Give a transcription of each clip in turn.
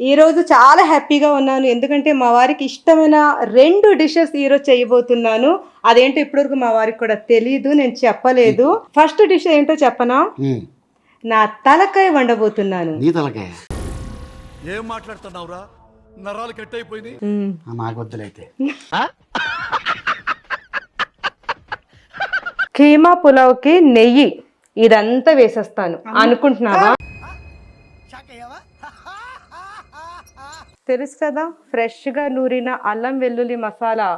ఈ రోజు చాలా హ్యాపీగా ఉన్నాను. ఎందుకంటే మా వారికి ఇష్టమైన రెండు డిషెస్ ఈరోజు చేయబోతున్నాను. అదేంటో ఇప్పటివరకు మా వారికి కూడా తెలియదు నేను చెప్పలేదు. ఫస్ట్ డిష్ ఏంటో చెప్పనా? నా తలకాయ వండబోతున్నాను. నీ తలకాయ. ఏం మాట్లాడుతున్నావురా? నరాలు కట్ అయిపోయింది మ్మ్. నాకు వద్దులైతే. కీమా పులావ్కి నెయ్యి. ఇదంతా వేసేస్తాను. అనుకుంటున్నావా? తెలుసు కదా ఫ్రెష్గా నూరిన అల్లం వెల్లుల్లి మసాలా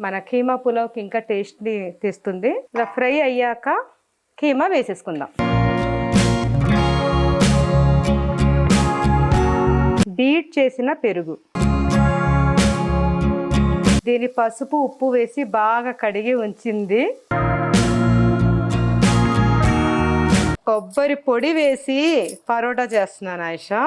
మన కీమా పులావ్కి ఇంకా టేస్ట్ని తెస్తుంది. ఇలా ఫ్రై అయ్యాక కీమా వేసేసుకుందాం. బీట్ చేసిన పెరుగు. దీని పసుపు ఉప్పు వేసి బాగా కడిగి ఉంచింది. కొబ్బరి పొడి వేసి పరోటా చేస్తున్నాను ఆయిషా.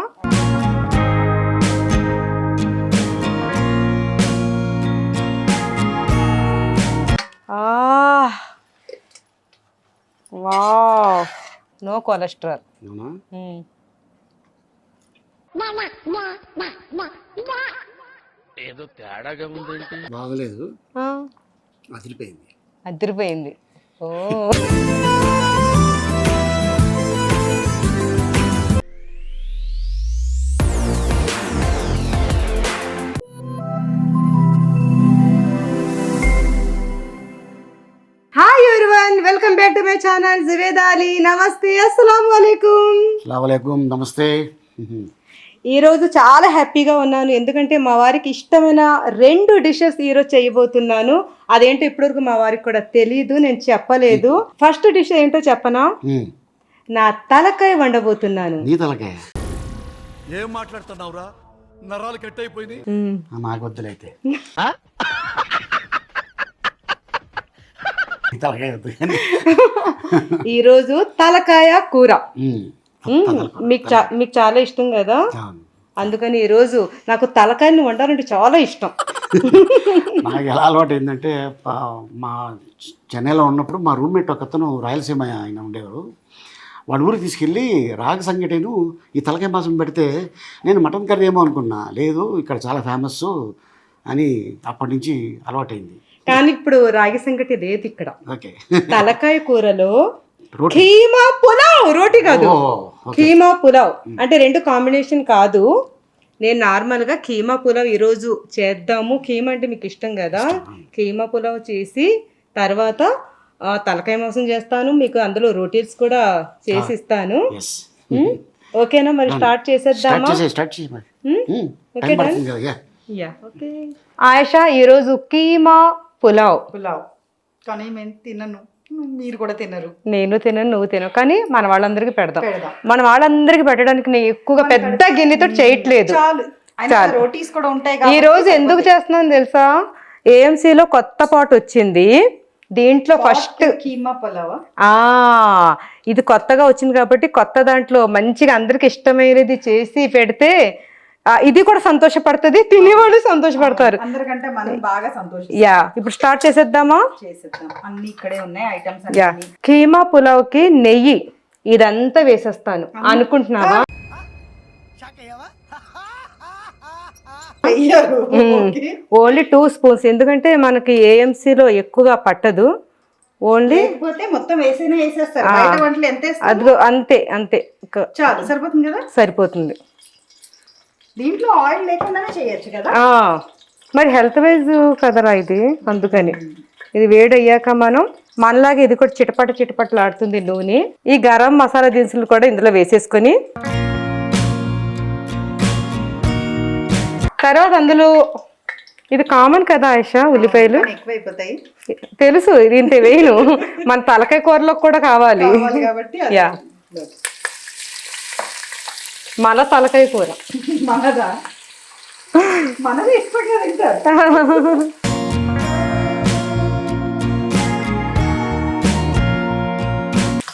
వా నో కొలెస్ట్రాల్. అవునా బాగలేదు. అదిరిపోయింది. అదిరిపోయింది. ఓ. My channel Juved Ali. నమస్తే అస్సలాము అలైకుం అస్సలాముఅలైకుం నమస్తే. ఉహు. ఈ రోజు చాలా హ్యాపీగా ఉన్నాను. ఎందుకంటే మా వారికి ఇష్టమైన రెండు డిషెస్ ఈరోజు చేయబోతున్నాను. అదేంటో ఇప్పటివరకు మా వారికి కూడా తెలియదు నేను చెప్పలేదు. ఫస్ట్ డిష్ ఏంటో చెప్పనా? నా తలకాయ వండబోతున్నాను. నీ తలకాయ. ఏం మాట్లాడుతున్నావురా? నరాలు కట్ అయిపోయింది. నాకు వద్దులైతే తలకాయ. ఈరోజు తలకాయ కూర. మీకు మీకు చాలా ఇష్టం కదా. అందుకని ఈరోజు నాకు తలకాయని వండాలంటే చాలా ఇష్టం నాకు ఎలా అలవాటు ఏంటంటే మా చెన్నైలో ఉన్నప్పుడు మా రూమ్మేట్ ఒక అతను రాయలసీమ ఆయన ఉండేవారు వాడి ఊరికి తీసుకెళ్ళి రాగ సంగటేను ఈ తలకాయ మాసం పెడితే నేను మటన్ కర్రీ ఏమో అనుకున్నా లేదు ఇక్కడ చాలా ఫేమస్ అని అప్పటి నుంచి అలవాటైంది కానీ ఇప్పుడు రాగి సంగటి లేదు ఇక్కడ. తలకాయ కూరలో కీమా పులావ్ రోటీ కాదు. కీమా పులావ్. అంటే రెండు కాంబినేషన్ కాదు. నేను నార్మల్గా కీమా పులావ్ ఈరోజు చేద్దాము. కీమా అంటే మీకు ఇష్టం కదా? కీమా పులావ్ చేసి తర్వాత తలకాయ మాంసం చేస్తాను. మీకు అందులో రోటీస్ కూడా చేసి ఇస్తాను. ఓకేనా? మరి స్టార్ట్ చేసేద్దామా? ఓకే. ఆయిషా ఈరోజు కీమా పులావ్. పులావ్. కానీ మేము తినను. మీరు కూడా తినరు. నేను తినను నువ్వు తినవు. కానీ మన వాళ్ళందరికీ పెడదాం. మన వాళ్ళందరికీ పెట్టడానికి నేను ఎక్కువగా పెద్ద గిన్నెతో చేయట్లేదు. చాలు. రోటీస్ కూడా ఉంటాయి ఈ రోజు ఎందుకు చేస్తున్నాను తెలుసా? ఏఎంసీలో కొత్త పాట వచ్చింది. దీంట్లో ఫస్ట్ కాబట్టి కీమా పులావా? ఆ ఇది కొత్తగా వచ్చింది కాబట్టి కొత్త దాంట్లో మంచిగా అందరికి ఇష్టమైనది చేసి పెడితే ఇది కూడా సంతోషపడుతుంది తినేవాళ్ళు సంతోషపడతారు. అందరికంటే మనం బాగా సంతోషం యా ఇప్పుడు స్టార్ట్ చేసేద్దామా? చేసేద్దాం. అన్ని ఇక్కడే ఉన్నాయి ఐటమ్స్ యా కీమా పులావ్కి నెయ్యి ఇదంతా వేసేస్తాను. అనుకుంటున్నావా. ఓన్లీ టూ స్పూన్స్ ఎందుకంటే మనకి ఏఎంసీలో ఎక్కువగా పట్టదు. ఓన్లీ మొత్తం వేసేస్తారు. అదిగో అంతే అంతే. సరిపోతుంది కదా? సరిపోతుంది. దీంట్లో ఆయిల్ లేకుండానే చేయొచ్చు కదా? మరి హెల్త్ వైజ్ కదరా ఇది? అందుకని. ఇది వేడి అయ్యాక మనం మనలాగా ఇది కూడా చిటపట చిటపటలాడుతుంది నూనె. ఈ గరం మసాలా దినుసులు కూడా ఇందులో వేసేసుకొని తర్వాత అందులో ఇది కామన్ కదా ఆయిషా ఉల్లిపాయలు? తెలుసు ఇది ఇంత వేయను. మన తలకాయ కూరలో కూడా కావాలి. యా. మల తలకాయ కూర. మనదా? మనది ఇష్టంగా తింటారు.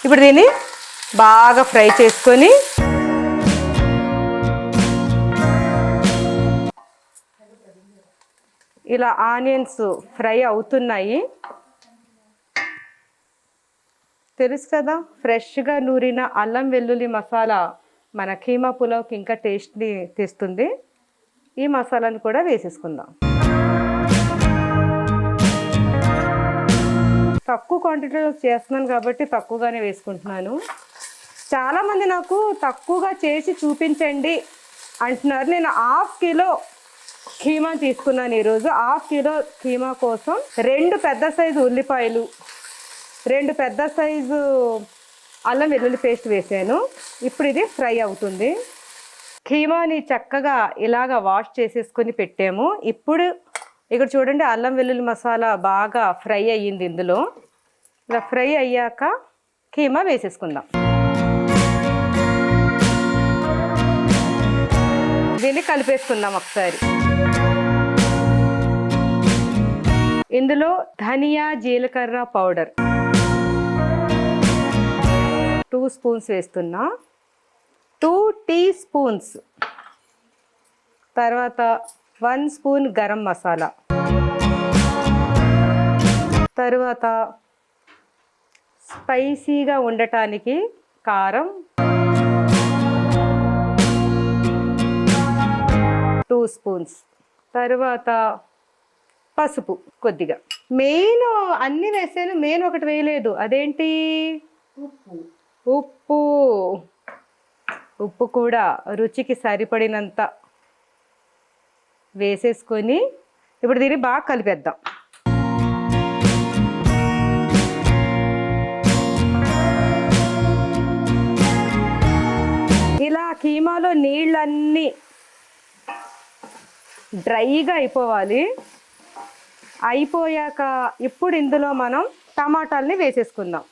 ఇప్పుడు దీన్ని బాగా ఫ్రై చేసుకొని ఇలా ఆనియన్స్ ఫ్రై అవుతున్నాయి. తెలుసు కదా ఫ్రెష్గా నూరిన అల్లం వెల్లుల్లి మసాలా. మన కీమా పులావ్కి ఇంకా టేస్ట్ని తెస్తుంది. ఈ మసాలాను కూడా వేసేసుకుందాం. తక్కువ క్వాంటిటీలో చేస్తున్నాను కాబట్టి తక్కువగానే వేసుకుంటున్నాను. చాలామంది నాకు తక్కువగా చేసి చూపించండి అంటున్నారు. నేను హాఫ్ కిలో కీమా తీసుకున్నాను ఈరోజు. హాఫ్ కిలో కీమా కోసం రెండు పెద్ద సైజు ఉల్లిపాయలు రెండు పెద్ద సైజు అల్లం వెల్లుల్లి పేస్ట్ వేసాను. ఇప్పుడు ఇది ఫ్రై అవుతుంది. కీమాని చక్కగా ఇలాగా వాష్ చేసేసుకొని పెట్టాము. ఇప్పుడు ఇక్కడ చూడండి అల్లం వెల్లుల్లి మసాలా బాగా ఫ్రై అయ్యింది ఇందులో. ఇలా ఫ్రై అయ్యాక కీమా వేసేసుకుందాం. దీన్ని కలిపేసుకుందాం ఒకసారి. ఇందులో ధనియా జీలకర్ర పౌడర్. టూ స్పూన్స్ వేస్తున్నా. Two teaspoons. తర్వాత వన్ స్పూన్ గరం మసాలా. తరువాత స్పైసీగా ఉండటానికి కారం. Two spoons. తర్వాత పసుపు కొద్దిగా. మెయిన్ అన్నీ వేసాను మెయిన్ ఒకటి వేయలేదు. అదేంటి? ఉప్పు. ఉప్పు. ఉప్పు కూడా రుచికి సరిపడినంత వేసేసుకొని ఇప్పుడు దీన్ని బాగా కలిపేద్దాం. ఇలా కీమాలో నీళ్ళన్నీ డ్రైగా అయిపోవాలి. అయిపోయాక ఇప్పుడు ఇందులో మనం టమాటాలని వేసేసుకుందాం.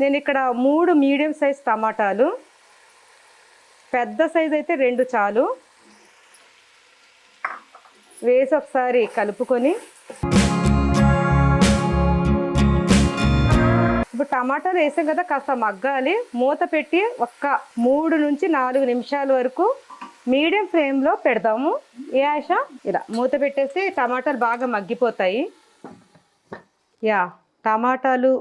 నేను ఇక్కడ మూడు మీడియం సైజ్ టమాటాలు పెద్ద సైజ్ అయితే రెండు చాలు. వేసి ఒకసారి కలుపుకొని ఇప్పుడు టమాటాలు వేసాం కదా కాస్త మగ్గాలి. మూత పెట్టి ఒక్క మూడు నుంచి నాలుగు నిమిషాల వరకు మీడియం ఫ్లేమ్లో పెడదాము. ఏ ఆశ? ఇలా మూత పెట్టేసి టమాటాలు బాగా మగ్గిపోతాయి. యా టమాటాలు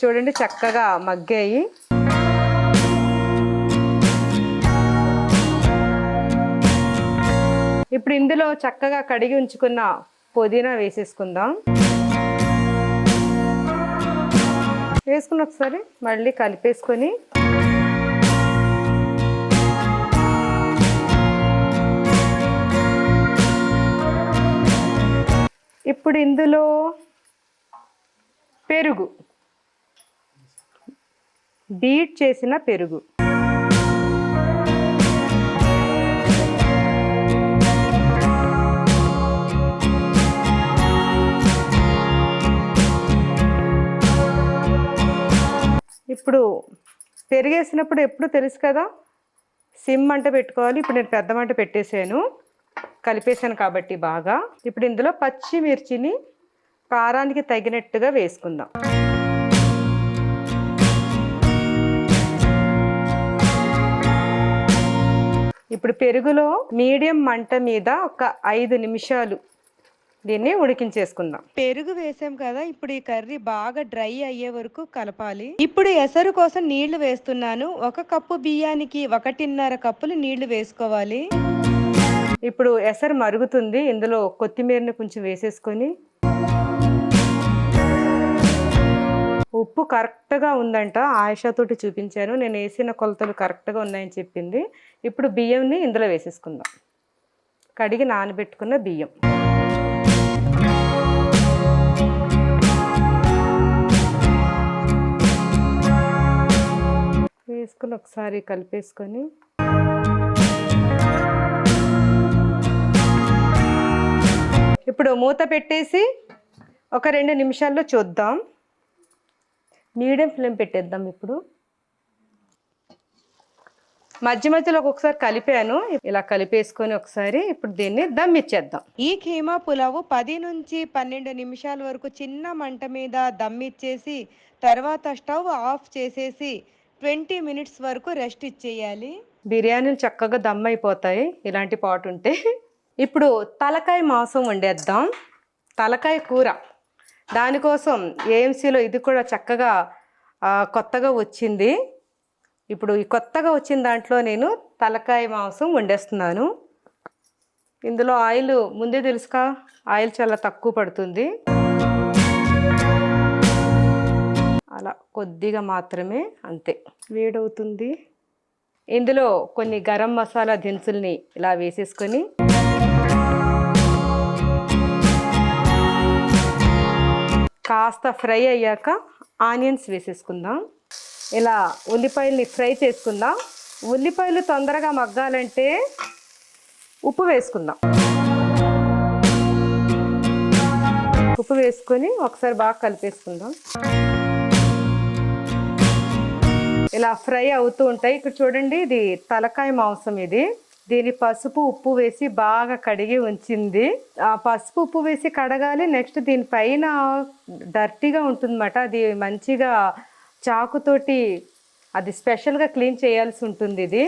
చూడండి చక్కగా మగ్గాయి. ఇప్పుడు ఇందులో చక్కగా కడిగి ఉంచుకున్న పుదీనా వేసేసుకుందాం. వేసుకుని ఒకసారి మళ్ళీ కలిపేసుకొని ఇప్పుడు ఇందులో పెరుగు బీట్ చేసిన పెరుగు. ఇప్పుడు పెరిగేసినప్పుడు ఎప్పుడు తెలుసు కదా? సిమ్ మంట పెట్టుకోవాలి. ఇప్పుడు నేను పెద్ద మంట పెట్టేశాను. కలిపేశాను కాబట్టి బాగా. ఇప్పుడు ఇందులో పచ్చిమిర్చిని కారానికి తగినట్టుగా వేసుకుందాం. ఇప్పుడు పెరుగులో మీడియం మంట మీద ఒక ఐదు నిమిషాలు దీన్ని ఉడికించేసుకుందాం. పెరుగు వేసాం కదా ఇప్పుడు ఈ కర్రీ బాగా డ్రై అయ్యే వరకు కలపాలి. ఇప్పుడు ఎసరు కోసం నీళ్ళు వేస్తున్నాను. ఒక కప్పు బియ్యానికి ఒకటిన్నర కప్పులు నీళ్ళు వేసుకోవాలి. ఇప్పుడు ఎసరు మరుగుతుంది. ఇందులో కొత్తిమీరని కొంచెం వేసేసుకొని ఉప్పు కరెక్ట్గా ఉందంట. ఆయుషతోటి చూపించాను. నేను వేసిన కొలతలు కరెక్ట్గా ఉన్నాయని చెప్పింది. ఇప్పుడు బియ్యంని ఇందులో వేసేసుకుందాం. కడిగి నానబెట్టుకున్న బియ్యం. వేసుకుని ఒకసారి కలిపేసుకొని ఇప్పుడు మూత పెట్టేసి ఒక రెండు నిమిషాల్లో చూద్దాం. మీడియం ఫ్లేమ్ పెట్టేద్దాం ఇప్పుడు. మధ్య మధ్యలో ఒక్కొక్కసారి కలిపాను. ఇలా కలిపేసుకొని ఒకసారి ఇప్పుడు దీన్ని దమ్ ఇచ్చేద్దాం. ఈ కీమా పులావు పది నుంచి పన్నెండు నిమిషాల వరకు చిన్న మంట మీద దమ్ ఇచ్చేసి తర్వాత స్టవ్ ఆఫ్ చేసేసి ట్వంటీ మినిట్స్ వరకు రెస్ట్ ఇచ్చేయాలి. బిర్యానీలు చక్కగా దమ్ అయిపోతాయి. ఇలాంటి పాటు ఉంటే. ఇప్పుడు తలకాయ మాంసం వండేద్దాం. తలకాయ కూర. దానికోసం ఏఎంసీలో ఇది కూడా చక్కగా కొత్తగా వచ్చింది. ఇప్పుడు ఈ కొత్తగా వచ్చిన దాంట్లో నేను తలకాయ మాంసం వండేస్తున్నాను. ఇందులో ఆయిల్ ముందే తెలుసుకా? ఆయిల్ చాలా తక్కువ పడుతుంది. అలా కొద్దిగా మాత్రమే అంతే. వేడవుతుంది. ఇందులో కొన్ని గరం మసాలా దినుసుల్ని ఇలా వేసేసుకొని కాస్త ఫ్రై అయ్యాక ఆనియన్స్ వేసేసుకుందాం. ఇలా ఉల్లిపాయల్ని ఫ్రై చేసుకుందాం. ఉల్లిపాయలు తొందరగా మగ్గాలంటే ఉప్పు వేసుకుందాం. ఉప్పు వేసుకొని ఒకసారి బాగా కలిపేసుకుందాం. ఇలా ఫ్రై అవుతూ ఉంటాయి. ఇక్కడ చూడండి ఇది తలకాయ మాంసం ఇది. దీని పసుపు ఉప్పు వేసి బాగా కడిగి ఉంచింది. ఆ పసుపు ఉప్పు వేసి కడగాలి. నెక్స్ట్ దీనిపైన డర్టీగా ఉంటుందన్నమాట. అది మంచిగా చాకుతోటి అది స్పెషల్గా క్లీన్ చేయాల్సి ఉంటుంది ఇది.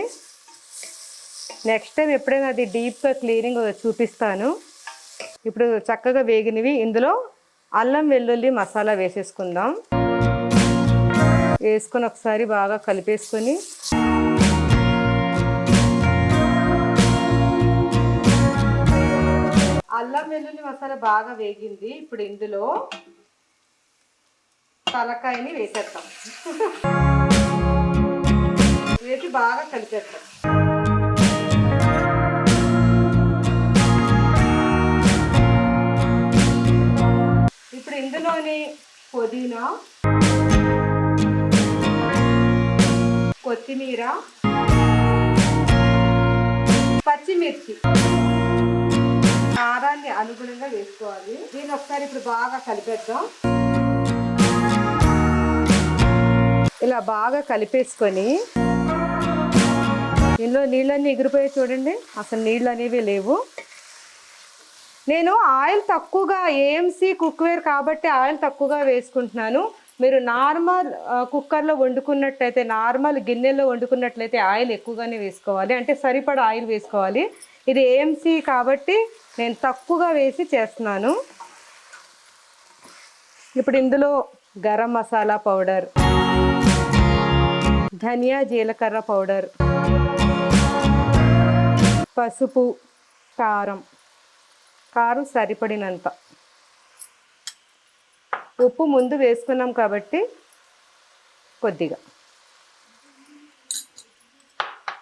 నెక్స్ట్ టైం ఎప్పుడైనా అది డీప్గా క్లీనింగ్ చూపిస్తాను. ఇప్పుడు చక్కగా వేగినవి. ఇందులో అల్లం వెల్లుల్లి మసాలా వేసేసుకుందాం. వేసుకొని ఒకసారి బాగా కలిపేసుకొని అల్లం వెల్లుల్లి మసాలా బాగా వేగింది. ఇప్పుడు ఇందులో తలకాయని వేసేస్తాం వేసి బాగా కలిపేస్తాం ఇప్పుడు ఇందులోని పుదీనా కొత్తిమీర పచ్చిమిర్చి కారాన్ని అనుగుణంగా వేసుకోవాలి. దీన్ని ఒకసారి ఇప్పుడు బాగా కలిపేద్దాం. ఇలా బాగా కలిపేసుకొని ఇందులో నీళ్ళన్నీ ఎగిరిపోయాయి చూడండి. అసలు నీళ్ళు అనేవి లేవు. నేను ఆయిల్ తక్కువగా ఏఎంసీ కుక్వేర్ కాబట్టి ఆయిల్ తక్కువగా వేసుకుంటున్నాను. మీరు నార్మల్ కుక్కర్లో వండుకున్నట్టయితే నార్మల్ గిన్నెలో వండుకున్నట్లయితే ఆయిల్ ఎక్కువగానే వేసుకోవాలి. అంటే సరిపడా ఆయిల్ వేసుకోవాలి. ఇది ఏఎంసీ కాబట్టి నేను తక్కువగా వేసి చేస్తున్నాను. ఇప్పుడు ఇందులో గరం మసాలా పౌడర్ ధనియా జీలకర్ర పౌడర్ పసుపు కారం. కారం సరిపడినంత. ఉప్పు ముందు వేసుకున్నాం కాబట్టి కొద్దిగా.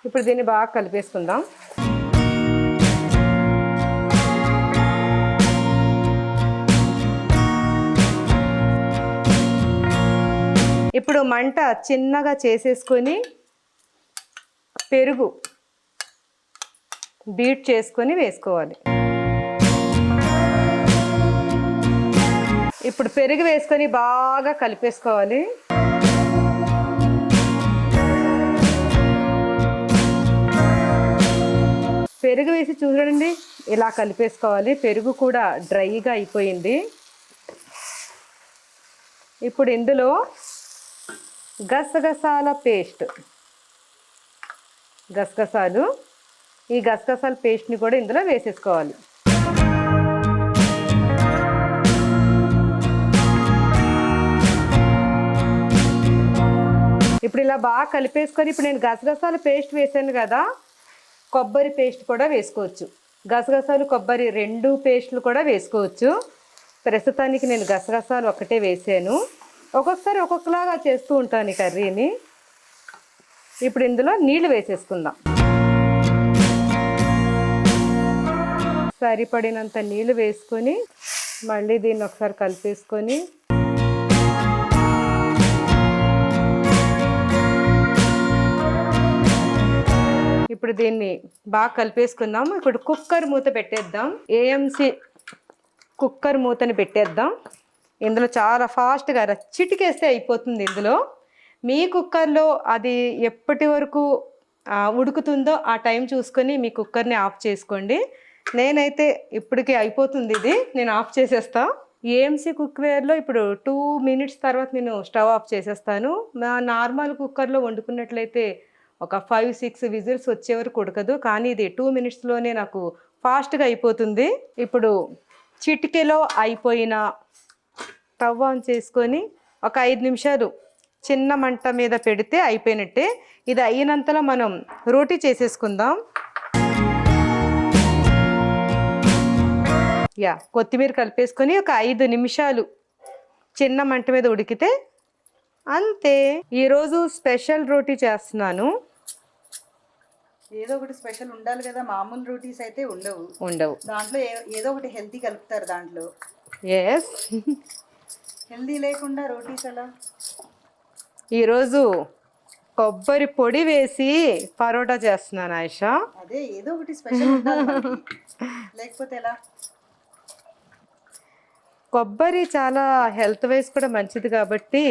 ఇప్పుడు దీన్ని బాగా కలిపేసుకుందాం. ఇప్పుడు మంట చిన్నగా చేసేసుకొని పెరుగు బీట్ చేసుకొని వేసుకోవాలి. ఇప్పుడు పెరుగు వేసుకొని బాగా కలిపేసుకోవాలి. పెరుగు వేసి చూడండి ఇలా కలిపేసుకోవాలి. పెరుగు కూడా డ్రైగా అయిపోయింది. ఇప్పుడు ఇందులో గసగసాల పేస్ట్. గసగసాలు. ఈ గసగసాల పేస్ట్ని కూడా ఇందులో వేసేసుకోవాలి. ఇప్పుడు ఇలా బాగా కలిపేసుకొని ఇప్పుడు నేను గసగసాల పేస్ట్ వేసాను కదా కొబ్బరి పేస్ట్ కూడా వేసుకోవచ్చు. గసగసాలు కొబ్బరి రెండు పేస్ట్లు కూడా వేసుకోవచ్చు. ప్రస్తుతానికి నేను గసగసాలు ఒకటే వేసాను. ఒక్కొక్కసారి ఒక్కొక్కలాగా చేస్తూ ఉంటాను ఈ కర్రీని. ఇప్పుడు ఇందులో నీళ్ళు వేసేసుకుందాం. సరిపడినంత నీళ్ళు వేసుకొని మళ్ళీ దీన్ని ఒకసారి కలిపేసుకొని ఇప్పుడు దీన్ని బాగా కలిపేసుకుందాం. ఇప్పుడు కుక్కర్ మూత పెట్టేద్దాం. ఏఎంసి కుక్కర్ మూతని పెట్టేద్దాం. ఇందులో చాలా ఫాస్ట్గా చిటికేస్తే అయిపోతుంది ఇందులో. మీ కుక్కర్లో అది ఎప్పటి వరకు ఉడుకుతుందో ఆ టైం చూసుకొని మీ కుక్కర్ని ఆఫ్ చేసుకోండి. నేనైతే ఇప్పటికి అయిపోతుంది ఇది నేను ఆఫ్ చేసేస్తా. ఏఎంసీ కుక్వేర్లో ఇప్పుడు టూ మినిట్స్ తర్వాత నేను స్టవ్ ఆఫ్ చేసేస్తాను. నా నార్మల్ కుక్కర్లో వండుకున్నట్లయితే ఒక ఫైవ్ సిక్స్ విజిల్స్ వచ్చే వరకు ఉడకదు. కానీ ఇది టూ మినిట్స్లోనే నాకు ఫాస్ట్గా అయిపోతుంది. ఇప్పుడు చిటికెలో అయిపోయిన స్టవ్ ఆన్ చేసుకొని ఒక ఐదు నిమిషాలు చిన్న మంట మీద పెడితే అయిపోయినట్టే. ఇది అయినంతలో మనం రోటీ చేసేసుకుందాం. యా కొత్తిమీర కలిపేసుకొని ఒక ఐదు నిమిషాలు చిన్న మంట మీద ఉడికితే అంతే. ఈరోజు స్పెషల్ రోటీ చేస్తున్నాను. ఏదో ఒకటి స్పెషల్ ఉండాలి కదా మామూలు రోటీస్ అయితే ఉండవు. ఉండవు. దాంట్లో ఏదో ఒకటి హెల్తీ కలుపుతారు దాంట్లో. ఎస్ హెల్దీ లేకుండా రోటీస్ ఎలా? ఈరోజు కొబ్బరి పొడి వేసి పరోటా చేస్తున్నాను ఆయిషా. అదే ఏదో ఒకటి స్పెషల్. లేకపోతే ఎలా? కొబ్బరి చాలా హెల్త్ వైజ్ కూడా మంచిది కాబట్టి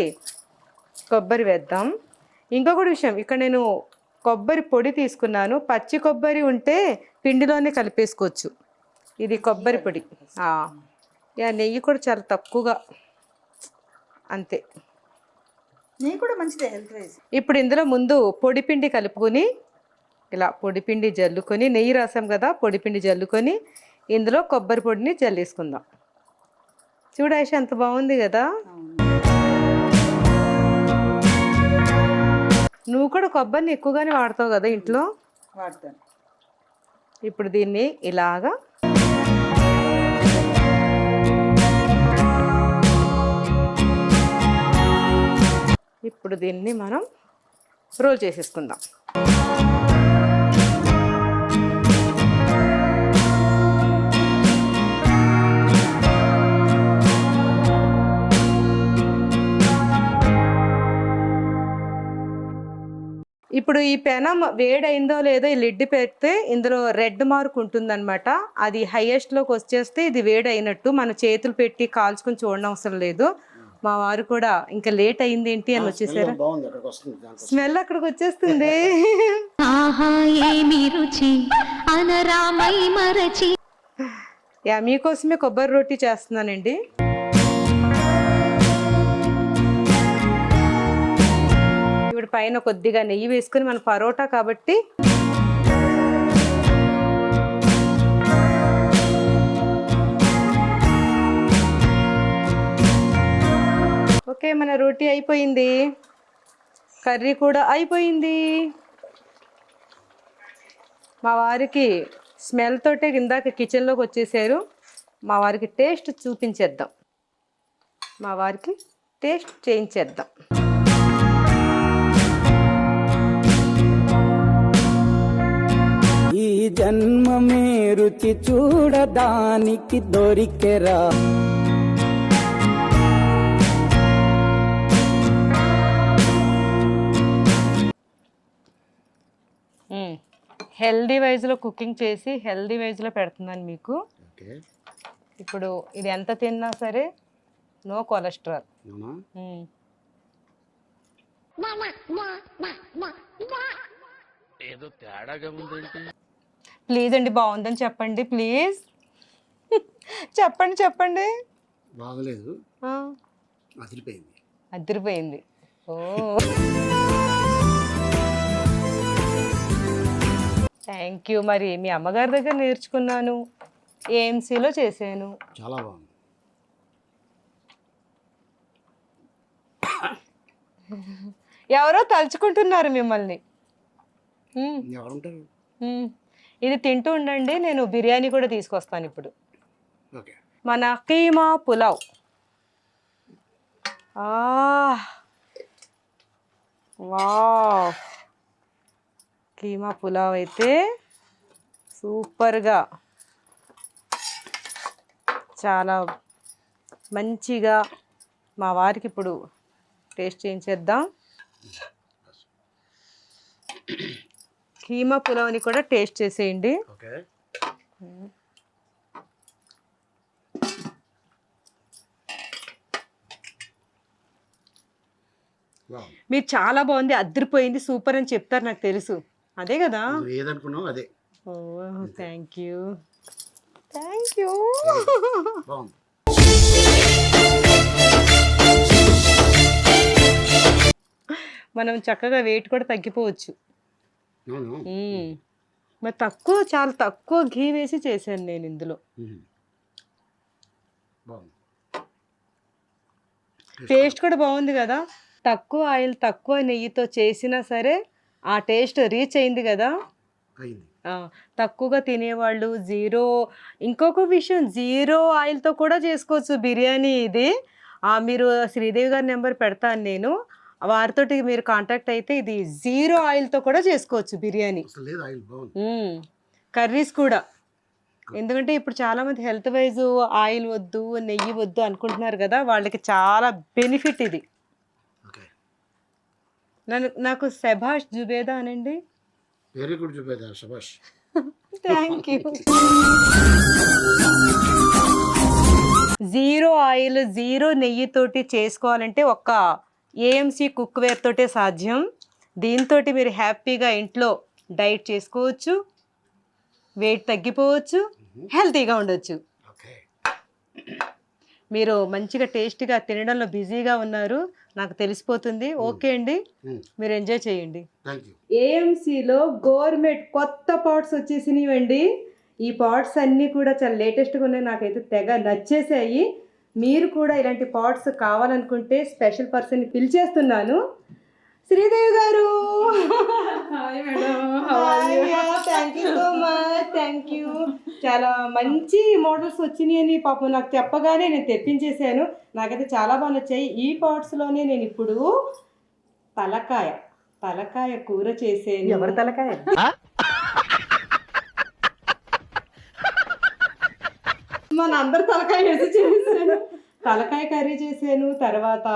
కొబ్బరి వేద్దాం. ఇంకొకటి విషయం ఇక్కడ నేను కొబ్బరి పొడి తీసుకున్నాను. పచ్చి కొబ్బరి ఉంటే పిండిలోనే కలిపేసుకోవచ్చు. ఇది కొబ్బరి పొడి. నెయ్యి కూడా చాలా తక్కువగా. అంతే. నీ కూడా మంచిదే హెల్త్ వైజ్. ఇప్పుడు ఇందులో ముందు పొడిపిండి కలుపుకొని ఇలా పొడిపిండి జల్లుకొని నెయ్యి రాసాం కదా పొడిపిండి జల్లుకొని ఇందులో కొబ్బరి పొడిని జల్లేసుకుందాం. చూడు ఆయిషా ఎంత బాగుంది కదా? నువ్వు కూడా కొబ్బరిని ఎక్కువగానే వాడతావు కదా ఇంట్లో? వాడతాను. ఇప్పుడు దీన్ని ఇలాగా ఇప్పుడు దీన్ని మనం రోల్ చేసేసుకుందాం. ఇప్పుడు ఈ పెనం వేడైందో లేదో ఈ లిడ్ పెడితే ఇందులో రెడ్ మార్క్ ఉంటుందన్నమాట. అది హైయెస్ట్లోకి వచ్చేస్తే ఇది వేడైనట్టు మన చేతులు పెట్టి కాల్చుకొని చూడడం అవసరం లేదు. మా వారు కూడా ఇంకా లేట్ అయింది ఏంటి అని వచ్చేసారు? స్మెల్ అక్కడికి వచ్చేస్తుంది. ఆహా ఏమి రుచి? అనరామై మరచి. యా మీకోసమే కొబ్బరి రొట్టి చేస్తున్నానండి. ఇప్పుడు పైన కొద్దిగా నెయ్యి వేసుకుని మన పరోటా కాబట్టి ఓకే మన రోటీ అయిపోయింది. కర్రీ కూడా అయిపోయింది. మా వారికి స్మెల్ తోటే ఇందాక కిచెన్లోకి వచ్చేసారు. మా వారికి టేస్ట్ చూపించేద్దాం. మా వారికి టేస్ట్ చేయించేద్దాం. ఈ జన్మ రుచి చూడడానికి దొరికెరా. హెల్దీ వైజ్లో కుకింగ్ చేసి హెల్దీ వైజ్లో పెడుతున్నాను మీకు. ఓకే. ఇప్పుడు ఇది ఎంత తిన్నా సరే నో కొలెస్ట్రాల్. అవునా మ్మ్. ప్లీజ్ అండి బాగుందని చెప్పండి ప్లీజ్. చెప్పండి చెప్పండి. బాగలేదు. అదిరిపోయింది. అదిరిపోయింది. ఓ. థ్యాంక్ యూ మరి మీ అమ్మగారి దగ్గర నేర్చుకున్నాను. ఏఎంసీలో చేశాను. చాలా బాగుంది. ఎవరో తలుచుకుంటున్నారు మిమ్మల్ని. మ్మ్. ఎవరుంటారు? మ్మ్. ఇది తింటూ ఉండండి నేను బిర్యానీ కూడా తీసుకొస్తాను ఇప్పుడు. ఓకే. మన కీమా పులావ్. ఆ. వావ్. కీమా పులావ్ అయితే సూపర్గా చాలా మంచిగా మా వారికి ఇప్పుడు టేస్ట్ చేయించేద్దాం. కీమా పులావ్ని కూడా టేస్ట్ చేసేయండి. మీరు చాలా బాగుంది అద్దరిపోయింది సూపర్ అని చెప్తారు నాకు తెలుసు. అదే కదా. నువ్వు ఏదనుకున్నావు అదే. ఓ థ్యాంక్ యూ థ్యాంక్ యూ బాగుంది. మనం చక్కగా వెయిట్ కూడా తగ్గిపోవచ్చు. అవును. మ్మ్. మరి తక్కువ చాలా తక్కువ ఘీ వేసి చేశాను నేను ఇందులో. మ్మ్. బాగుంది. టేస్ట్ కూడా బాగుంది కదా. తక్కువ ఆయిల్ తక్కువ నెయ్యితో చేసినా సరే ఆ టేస్ట్ రీచ్ అయింది కదా? తక్కువగా తినేవాళ్ళు జీరో. ఇంకొక విషయం జీరో ఆయిల్తో కూడా చేసుకోవచ్చు బిర్యానీ ఇది. మీరు శ్రీదేవి గారి నెంబర్ పెడతాను నేను. వారితోటి మీరు కాంటాక్ట్ అయితే ఇది జీరో ఆయిల్తో కూడా చేసుకోవచ్చు బిర్యానీ. కర్రీస్ కూడా. ఎందుకంటే ఇప్పుడు చాలా మంది హెల్త్ వైజ్ ఆయిల్ వద్దు నెయ్యి వద్దు అనుకుంటున్నారు కదా వాళ్ళకి చాలా బెనిఫిట్ ఇది. నన్ను నాకు శభాష్ జుబేదా అనండి. వెరీ గుడ్ చూపేదా శబాష్ thank you zero oil zero నెయ్యితోటి చేసుకోవాలంటే ఒక్క ఏఎంసీ కుక్వేర్ తోటే సాధ్యం. దీంతో మీరు హ్యాపీగా ఇంట్లో డైట్ చేసుకోవచ్చు. వెయిట్ తగ్గిపోవచ్చు. హెల్తీగా ఉండొచ్చు. ఓకే మీరు మంచిగా టేస్టీగా తినడంలో బిజీగా ఉన్నారు. నాకు తెలిసిపోతుంది. ఓకే అండి. మీరు ఎంజాయ్ చేయండి. ఏఎంసీలో గవర్నమెంట్ కొత్త పాట్స్ వచ్చేసినవండి. ఈ పాట్స్ అన్నీ కూడా చాలా లేటెస్ట్గా ఉన్నాయి. నాకైతే తెగ నచ్చేసాయి మీరు కూడా ఇలాంటి పాట్స్ కావాలనుకుంటే స్పెషల్ పర్సన్ పిలిచేస్తున్నాను. శ్రీదేవి గారు. Thank you so much thank you చాలా మంచి మోడల్స్ వచ్చినాయని పాపం నాకు చెప్పగానే నేను తెప్పించేశాను. నాకైతే చాలా బాగా నచ్చాయి. ఈ పాట్స్లోనే నేను ఇప్పుడు తలకాయ తలకాయ కూర చేసాను ఎవరి తలకాయ? మన అందరు తలకాయ వేసి చేశాను. తలకాయ కర్రీ చేశాను. తర్వాత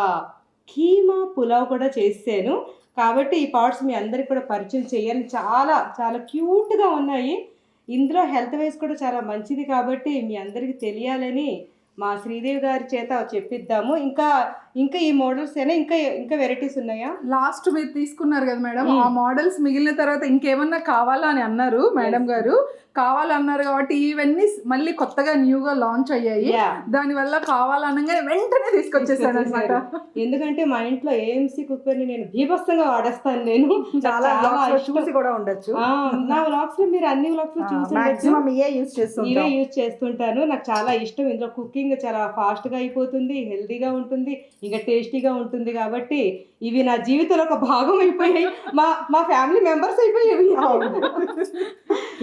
కీమా పులావ్ కూడా చేశాను. కాబట్టి ఈ పార్ట్స్ మీ అందరికి కూడా పరిచయం చేయాలి. చాలా చాలా క్యూట్గా ఉన్నాయి. ఇందులో హెల్త్ వైజ్ కూడా చాలా మంచిది కాబట్టి మీ అందరికీ తెలియాలని మా శ్రీదేవి గారి చేత చెప్పిద్దాము. ఇంకా ఇంకా ఈ మోడల్స్ అయినా ఇంకా ఇంకా వెరైటీస్ ఉన్నాయా? లాస్ట్ మీరు తీసుకున్నారు కదా మేడం ఆ మోడల్స్ మిగిలిన తర్వాత ఇంకేమన్నా కావాలా అని అన్నారు మేడం గారు. కావాలన్నారు కాబట్టి ఇవన్నీ మళ్ళీ కొత్తగా న్యూగా లాంచ్ అయ్యాయి. Yeah. దాని వల్ల కావాలనగానే వెంటనే తీసుకొచ్చేసాను అనమాట ఎందుకంటే మా ఇంట్లో ఏఎంసీ కుక్కర్ని నేను బీభత్సంగా వాడేస్తాను నేను. చాలా. చూసి కూడా ఉండొచ్చు. నా వ్లాగ్స్లో మీరు అన్ని వ్లాగ్స్లో చూసి యూజ్ ఇవే చేస్తుంటాం. యూజ్ చేస్తుంటాను. నాకు చాలా ఇష్టం. ఇందులో కుకింగ్ చాలా ఫాస్ట్గా అయిపోతుంది హెల్తీగా ఉంటుంది. ఇంకా టేస్టీగా ఉంటుంది కాబట్టి ఇవి నా జీవితంలో ఒక భాగం అయిపోయాయి. మా మా ఫ్యామిలీ మెంబర్స్ అయిపోయాయి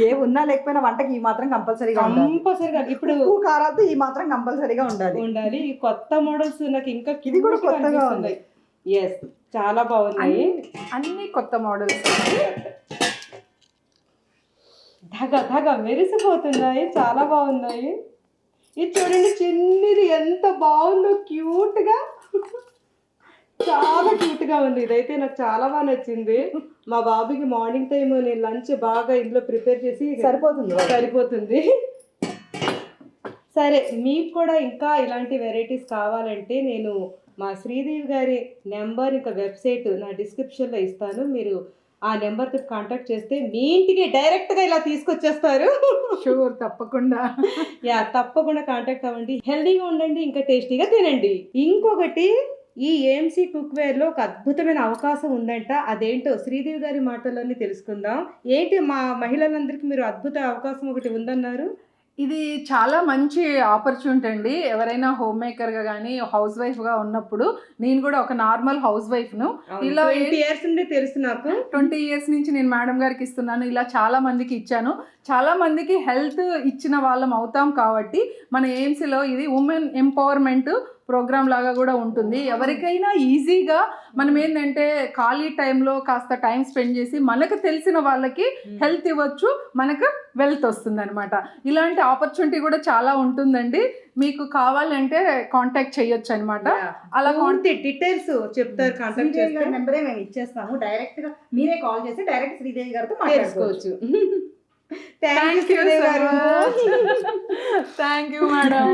ఏ ఉన్నా లేకపోయినా వంటకి ఈ మాత్రం కంపల్సరీగా కంపల్సరిగా ఇప్పుడు కారాలతో ఈ మాత్రం కంపల్సరీగా ఉండాలి. ఉండాలి. ఈ కొత్త మోడల్స్ నాకు ఇంకా ఇది కూడా కొత్తగా ఉంది. ఎస్ చాలా బాగున్నాయి. అన్ని కొత్త మోడల్స్. ధగ ధగ మెరిసిపోతున్నాయి. చాలా బాగున్నాయి. ఇది చూడండి చిన్నది ఎంత బాగుందో క్యూట్గా. చాలా క్యూట్గా ఉంది. ఇదైతే నాకు చాలా బాగా నచ్చింది. మా బాబుకి మార్నింగ్ టైం నేను లంచ్ బాగా ఇంట్లో ప్రిపేర్ చేసి సరిపోతుంది. సరిపోతుంది. సరే మీకు కూడా ఇంకా ఇలాంటి వెరైటీస్ కావాలంటే నేను మా శ్రీదేవి గారి నెంబర్ ఇంకా వెబ్సైట్ నా డిస్క్రిప్షన్లో ఇస్తాను. మీరు ఆ నెంబర్తో కాంటాక్ట్ చేస్తే మీ ఇంటికి డైరెక్ట్గా ఇలా తీసుకొచ్చేస్తారు. షూర్ తప్పకుండా. యా తప్పకుండా కాంటాక్ట్ అవ్వండి. హెల్దీగా ఉండండి ఇంకా టేస్టీగా తినండి. ఇంకొకటి ఈ ఏఎంసీ కుక్వేర్లో ఒక అద్భుతమైన అవకాశం ఉందంట. అదేంటో శ్రీదేవి గారి మాటల్లోనే తెలుసుకుందాం. ఏంటి మా మహిళలందరికీ మీరు అద్భుత అవకాశం ఒకటి ఉందన్నారు? ఇది చాలా మంచి ఆపర్చునిటీ అండి. ఎవరైనా హోమ్ మేకర్గా కానీ హౌస్ వైఫ్గా ఉన్నప్పుడు నేను కూడా ఒక నార్మల్ హౌస్ వైఫ్ను ఇలా ట్వంటీ ఇయర్స్ నుండి తెలుసు నాకు. ట్వంటీ ఇయర్స్ నుంచి నేను మేడం గారికి ఇస్తున్నాను. ఇలా చాలా మందికి ఇచ్చాను. చాలా మందికి హెల్త్ ఇచ్చిన వాళ్ళం అవుతాం కాబట్టి మన ఎయిమ్స్లో ఇది ఉమెన్ ఎంపవర్మెంట్ ప్రోగ్రామ్ లాగా కూడా ఉంటుంది. ఎవరికైనా ఈజీగా మనం ఏంటంటే ఖాళీ టైంలో కాస్త టైం స్పెండ్ చేసి మనకు తెలిసిన వాళ్ళకి హెల్త్ ఇవ్వచ్చు మనకు వెల్త్ వస్తుంది అనమాట ఇలాంటి ఆపర్చునిటీ కూడా చాలా ఉంటుందండి. మీకు కావాలంటే కాంటాక్ట్ చేయొచ్చు అనమాట అలా పూర్తి డీటెయిల్స్ చెప్తారు కాంటాక్ట్ చేస్తే. నెంబరే మేము ఇచ్చేస్తాము. డైరెక్ట్గా మీరే కాల్ చేసి డైరెక్ట్ శ్రీదేవి గారితో మాట్లాడుకోవచ్చు. Thank you thank you madam